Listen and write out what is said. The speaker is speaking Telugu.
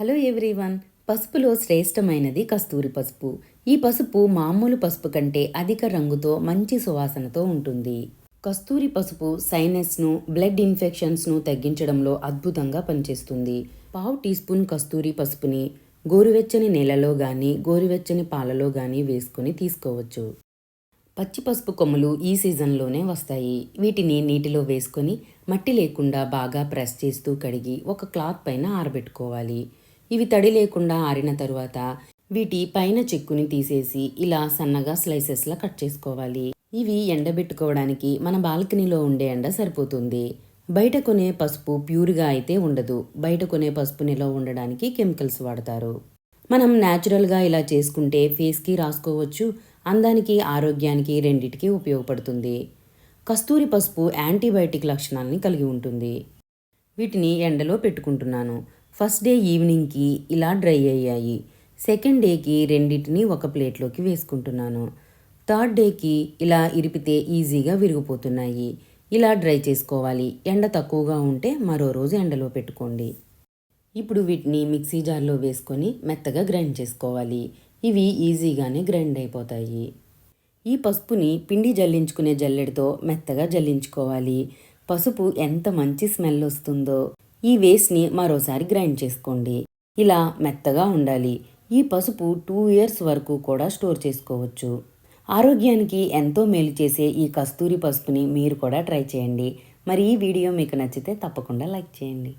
Hello everyone. పసుపులో శ్రేష్టమైనది కస్తూరి పసుపు. ఈ పసుపు మామూలు పసుపు కంటే అధిక రంగుతో మంచి సువాసనతో ఉంటుంది. కస్తూరి పసుపు సైనస్ను బ్లడ్ ఇన్ఫెక్షన్స్ను తగ్గించడంలో అద్భుతంగా పనిచేస్తుంది. పావు టీ స్పూన్ కస్తూరి పసుపుని గోరువెచ్చని నీళ్ళలో కానీ గోరువెచ్చని పాలలో కానీ వేసుకొని తీసుకోవచ్చు. పచ్చి పసుపు కొమ్మలు ఈ సీజన్లోనే వస్తాయి. వీటిని నీటిలో వేసుకొని మట్టి లేకుండా బాగా ప్రెస్ చేస్తూ కడిగి ఒక క్లాత్ పైన ఆరబెట్టుకోవాలి. ఇవి తడి లేకుండా ఆరిన తరువాత వీటి పైన చెక్కుని తీసేసి ఇలా సన్నగా స్లైసెస్లా కట్ చేసుకోవాలి. ఇవి ఎండబెట్టుకోవడానికి మన బాల్కనీలో ఉండే ఎండ సరిపోతుంది. బయట కొనే పసుపు ప్యూర్గా అయితే ఉండదు. బయట కొనే పసుపు నిల్వ ఉండడానికి కెమికల్స్ వాడతారు. మనం న్యాచురల్గా ఇలా చేసుకుంటే ఫేస్కి రాసుకోవచ్చు. అందానికి ఆరోగ్యానికి రెండిటికి ఉపయోగపడుతుంది. కస్తూరి పసుపు యాంటీబయాటిక్ లక్షణాలని కలిగి ఉంటుంది. వీటిని ఎండలో పెట్టుకుంటున్నాను. ఫస్ట్ డే ఈవినింగ్కి ఇలా డ్రై అయ్యాయి. సెకండ్ డేకి రెండింటిని ఒక ప్లేట్లోకి వేసుకుంటున్నాను. థర్డ్ డేకి ఇలా ఇరిపితే ఈజీగా విరిగిపోతున్నాయి. ఇలా డ్రై చేసుకోవాలి. ఎండ తక్కువగా ఉంటే మరో రోజు ఎండలో పెట్టుకోండి. ఇప్పుడు వీటిని మిక్సీ జార్లో వేసుకొని మెత్తగా గ్రైండ్ చేసుకోవాలి. ఇవి ఈజీగానే గ్రైండ్ అయిపోతాయి. ఈ పసుపుని పిండి జల్లించుకునే జల్లెడతో మెత్తగా జల్లించుకోవాలి. పసుపు ఎంత మంచి స్మెల్ వస్తుందో. ఈ వేస్ట్ని మరోసారి గ్రైండ్ చేసుకోండి. ఇలా మెత్తగా ఉండాలి. ఈ పసుపు టూ ఇయర్స్ వరకు కూడా స్టోర్ చేసుకోవచ్చు. ఆరోగ్యానికి ఎంతో మేలు చేసే ఈ కస్తూరి పసుపుని మీరు కూడా ట్రై చేయండి. మరి ఈ వీడియో మీకు నచ్చితే తప్పకుండా లైక్ చేయండి.